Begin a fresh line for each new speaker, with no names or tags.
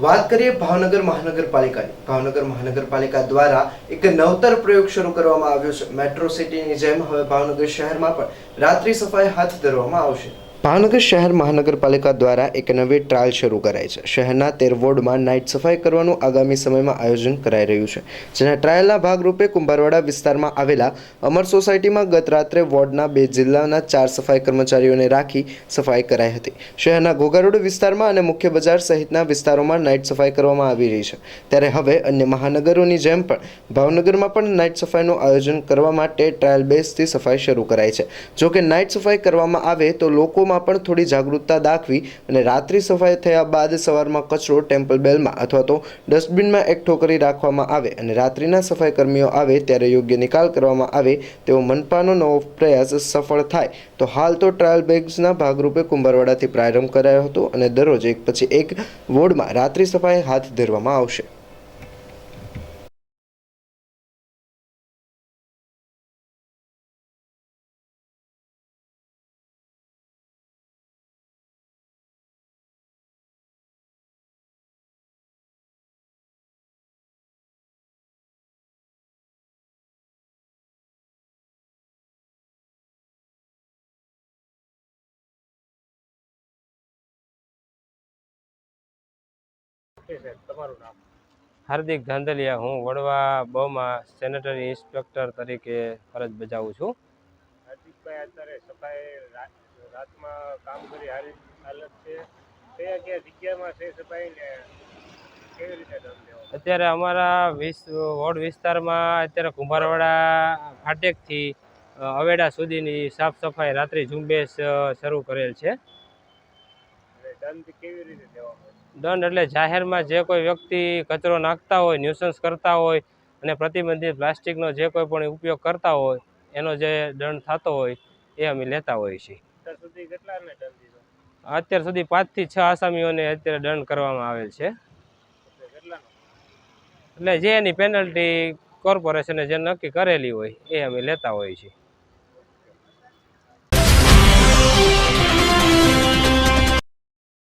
વાત કરીએ ભાવનગર મહાનગરપાલિકાની. ભાવનગર મહાનગરપાલિકા દ્વારા એક નવતર પ્રયોગ શરૂ કરવામાં આવ્યો છે. મેટ્રો સિટીની જેમ હવે ભાવનગર શહેરમાં પણ રાત્રિ સફાઈ હાથ ધરવામાં આવશે. ભાવનગર શહેર મહાનગરપાલિકા દ્વારા એક નવી ટ્રાયલ શરૂ કરાઈ છે. શહેરના તેર વોર્ડમાં નાઇટ સફાઈ કરવાનું આગામી સમયમાં આયોજન કરાઈ રહ્યું છે. જેના ટ્રાયલના ભાગરૂપે કુંભારવાડા વિસ્તારમાં આવેલા અમર સોસાયટીમાં ગત રાત્રે વોર્ડના બે જિલ્લાના ચાર સફાઈ કર્મચારીઓને રાખી સફાઈ કરાઈ હતી. શહેરના ઘોઘારોડ વિસ્તારમાં અને મુખ્ય બજાર સહિતના વિસ્તારોમાં નાઇટ સફાઈ કરવામાં આવી રહી છે. ત્યારે હવે અન્ય મહાનગરોની જેમ પણ ભાવનગરમાં પણ નાઇટ સફાઈનું આયોજન કરવા માટે ટ્રાયલ બેઝથી સફાઈ શરૂ કરાઈ છે. જોકે નાઇટ સફાઈ કરવામાં આવે તો લોકોમાં પણ થોડી જાગૃતતા દાખવી અને રાત્રિ સફાઈ થયા બાદ સવારમાં કચરો ટેમ્પલ બેલમાં અથવા તો ડસ્ટબિનમાં એકઠો કરી રાખવામાં આવે અને રાત્રિના સફાઈ કર્મીઓ આવે ત્યારે યોગ્ય નિકાલ કરવામાં આવે તેવો મનપાનો નવો પ્રયાસ સફળ થાય. તો હાલ તો ટ્રાયલ બેગ્સના ભાગરૂપે કુંભારવાડાથી પ્રારંભ કરાયો હતો અને દરરોજ એક પછી એક વોર્ડમાં રાત્રિ સફાઈ હાથ ધરવામાં આવશે.
સાહેબ તમારું નામ?
હાર્દિક ધાંધલિયા હું વડવા બમાં સેનેટરી ઇન્સ્પેક્ટર તરીકે ફરજ બજાવું છું.
હાર્દિકભાઈ અત્યારે સફાઈ રાતમાં કામ કરી હાલત છે. કયા કયા જગ્યામાં છે સફાઈ ને કેવી રીતે
અત્યારે અમારા વોર્ડ વિસ્તારમાં અત્યારે કુંભારવાડા ફાટેકથી અવેડા સુધીની સાફ સફાઈ રાત્રિ ઝુંબેશ શરૂ કરેલ છે.
દંડ કેવી રીતે દેવામાં આવે
દંડ એટલે જાહેરમાં જે કોઈ વ્યક્તિ કચરો નાખતા હોય ન્યુસન્સ કરતા હોય અને પ્રતિબંધિત પ્લાસ્ટિકનો જે કોઈ પણ ઉપયોગ કરતા હોય એનો જે દંડ થતો હોય એ અમે લેતા હોઈએ છીએ.
અત્યાર સુધી કેટલાને દંડ દીધો?
અત્યાર સુધી પાંચથી છ આસામીઓને અત્યારે દંડ કરવામાં આવેલ છે.
એટલે
એટલે જે એની પેનલ્ટી કોર્પોરેશને જે નક્કી કરેલી હોય એ અમે લેતા હોઈએ છીએ.